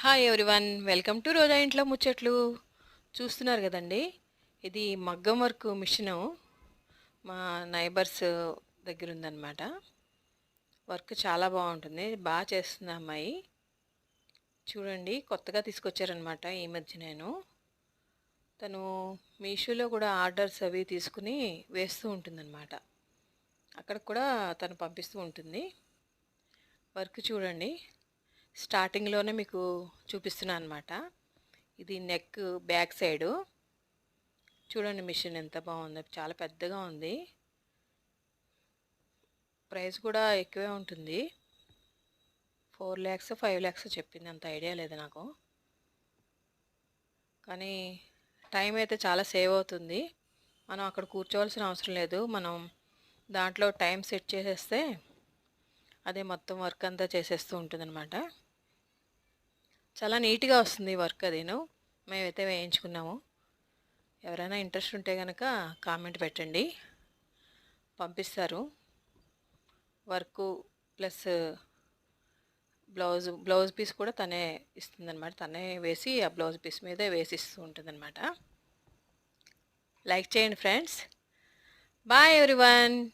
Hi everyone welcome to Roja ఇంట్లో ముచ్చట్లు చూస్తున్నారు కదండి? ఇది మగ్గం వర్క్ మిషను. మా నైబర్స్ దగ్గర ఉందన్నమాట వర్క్ చాలా బాగుంటుంది బాగా చేస్తుంది అమ్మాయి. చూడండి కొత్తగా తీసుకొచ్చారనమాట ఈ మధ్య నేను. తను మీషోలో కూడా ఆర్డర్స్ అవి తీసుకుని వేస్తూ ఉంటుందన్నమాట. అక్కడ కూడా తను పంపిస్తూ ఉంటుంది. వర్క్ చూడండి. స్టార్టింగ్లోనే మీకు చూపిస్తున్నాను అనమాట ఇది నెక్ బ్యాక్ సైడు చూడండి మిషన్ ఎంత బాగుందో. చాలా పెద్దగా ఉంది. ప్రైస్ కూడా ఎక్కువే ఉంటుంది. ఫోర్ ల్యాక్స్ ఫైవ్ ల్యాక్స్ చెప్పింది. అంత ఐడియా లేదు నాకు. కానీ టైం అయితే చాలా సేవ్ అవుతుంది. మనం అక్కడ కూర్చోవాల్సిన అవసరం లేదు. మనం దాంట్లో టైం సెట్ చేసేస్తే అదే మొత్తం వర్క్ అంతా చేసేస్తూ ఉంటుందన్నమాట. చాలా నీట్గా వస్తుంది వర్క్ వర్క్ అదిను మేమైతే వేయించుకున్నాము. ఎవరైనా ఇంట్రెస్ట్ ఉంటే కనుక కామెంట్ పెట్టండి. పంపిస్తారు. Work plus blouse blouse piece కూడా తనే ఇస్తుందన్నమాట. తనే వేసి ఆ బ్లౌజ్ పీస్ మీదే వేసి ఇస్తూ ఉంటుందన్నమాట. లైక్ చేయండి ఫ్రెండ్స్. Bye everyone.